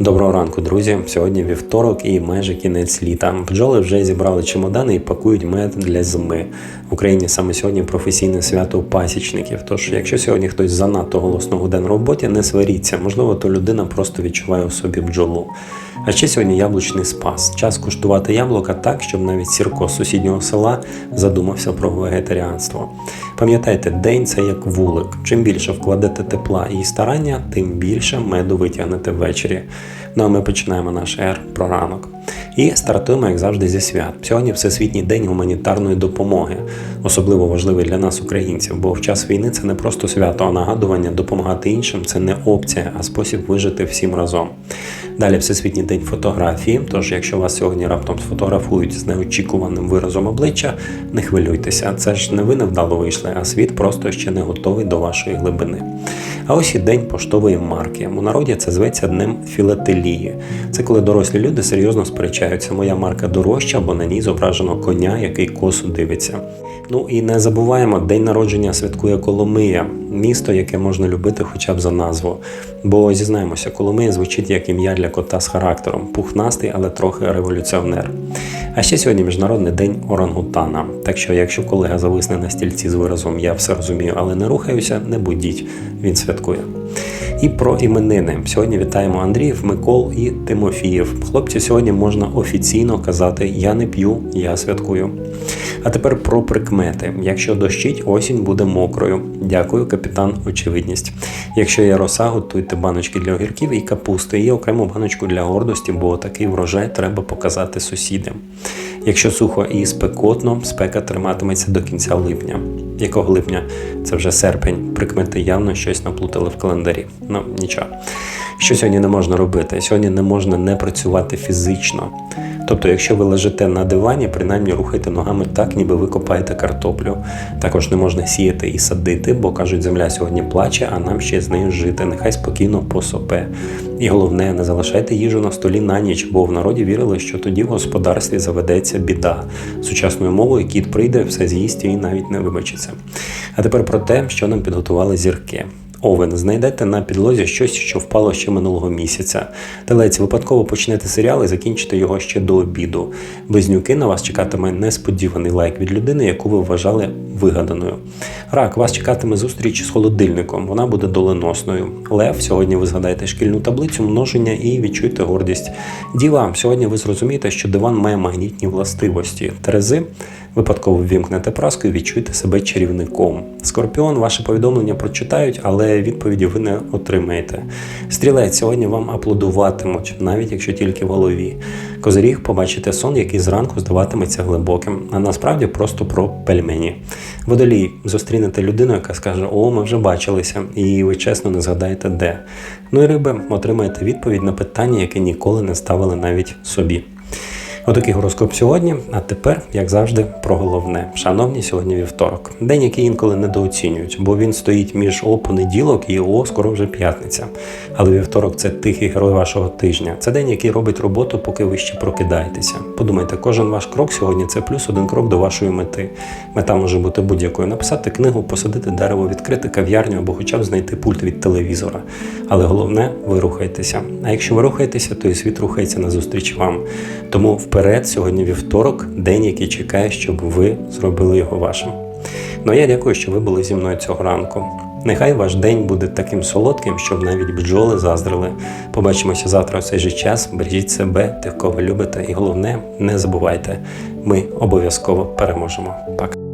Доброго ранку, друзі. Сьогодні вівторок і майже кінець літа. Бджоли вже зібрали чемодани і пакують мед для зими. В Україні саме сьогодні професійне свято пасічників. Тож, якщо сьогодні хтось занадто голосно гуде на роботі, не сваріться. Можливо, то людина просто відчуває у собі бджолу. А ще сьогодні яблучний спас. Час куштувати яблука так, щоб навіть Сірко з сусіднього села задумався про вегетаріанство. Пам'ятайте, день це як вулик. Чим більше вкладете тепла і старання, тим більше меду витягнете ввечері. Ну а ми починаємо наш ер про ранок. І стартуємо, як завжди, зі свят. Сьогодні Всесвітній день гуманітарної допомоги, особливо важливий для нас, українців, бо в час війни це не просто свято, а нагадування допомагати іншим це не опція, а спосіб вижити всім разом. Далі Всесвітній день фотографії. Тож, якщо вас сьогодні раптом сфотографують з неочікуваним виразом обличчя, не хвилюйтеся. Це ж не ви невдало вийшли, а світ просто ще не готовий до вашої глибини. А ось і день поштової марки. У народі це зветься днем філателії. Це коли дорослі люди серйозно сперечаються, моя марка дорожча, бо на ній зображено коня, який косо дивиться. Ну і не забуваємо, день народження святкує Коломия, місто, яке можна любити хоча б за назву. Бо зізнаємося, Коломия звучить як ім'я для кота з характером, пухнастий, але трохи революціонер. А ще сьогодні міжнародний день орангутана. Так що, якщо колега зависне на стільці з виразом Я все розумію, але не рухаюся, не будіть, він святкує. І про іменини. Сьогодні вітаємо Андріїв, Микол і Тимофіїв. Хлопці, сьогодні можна офіційно казати Я не п'ю, я святкую. А тепер про прикмети. Якщо дощить, осінь буде мокрою. Дякую, капітан, очевидність. Якщо є роса, готуйте баночки для огірків і капусти, і окрему баночку для гордості, бо такий врожай треба показати сусідам. Якщо сухо і спекотно, спека триматиметься до кінця липня. Якого липня? Це вже серпень. Прикмети явно щось наплутали в календарі. Ну нічого. Що сьогодні не можна робити? Сьогодні не можна не працювати фізично. Тобто, якщо ви лежите на дивані, принаймні рухайте ногами так, ніби ви копаєте картоплю. Також не можна сіяти і садити, бо кажуть, земля сьогодні плаче, а нам ще з нею жити. Нехай спокійно посопе. І головне, не залишайте їжу на столі на ніч, бо в народі вірили, що тоді в господарстві заведеться біда. Сучасною мовою кіт прийде, все з'їсть і навіть не вибачиться. А тепер про те, що нам підготували зірки. Овен, знайдете на підлозі щось, що впало ще минулого місяця. Телець, випадково почнете серіал і закінчите його ще до обіду. Близнюки на вас чекатиме несподіваний лайк від людини, яку ви вважали вигаданою. Рак, вас чекатиме зустріч з холодильником, вона буде доленосною. Лев, сьогодні ви згадаєте шкільну таблицю множення і відчуйте гордість. Діва, сьогодні ви зрозумієте, що диван має магнітні властивості. Терези, випадково ввімкнете праску і відчуйте себе чарівником. Скорпіон, ваше повідомлення прочитають, але відповіді ви не отримаєте. Стрілець, сьогодні вам аплодуватимуть, навіть якщо тільки в голові. Козиріг, побачите сон, який зранку здаватиметься глибоким, а насправді просто про пельмені. Водолій, зустрінете людину, яка скаже, о, ми вже бачилися, і ви чесно не згадаєте де. Ну і риби, отримаєте відповідь на питання, яке ніколи не ставили навіть собі. Отакий гороскоп сьогодні. А тепер, як завжди, про головне. Шановні, сьогодні вівторок. День, який інколи недооцінюють, бо він стоїть між о понеділок і о скоро вже п'ятниця. Але вівторок це тихий герой вашого тижня. Це день, який робить роботу, поки ви ще прокидаєтеся. Подумайте, кожен ваш крок сьогодні це плюс один крок до вашої мети. Мета може бути будь-якою: написати книгу, посадити дерево, відкрити кав'ярню або хоча б знайти пульт від телевізора. Але головне, ви рухаєтеся. А якщо ви рухаєтеся, то і світ рухається назустріч вам. Тому вперед сьогодні вівторок, день, який чекає, щоб ви зробили його вашим. Ну а я дякую, що ви були зі мною цього ранку. Нехай ваш день буде таким солодким, щоб навіть бджоли заздрили. Побачимося завтра у цей же час. Бережіть себе, тих, кого любите, і головне, не забувайте, ми обов'язково переможемо. Пока.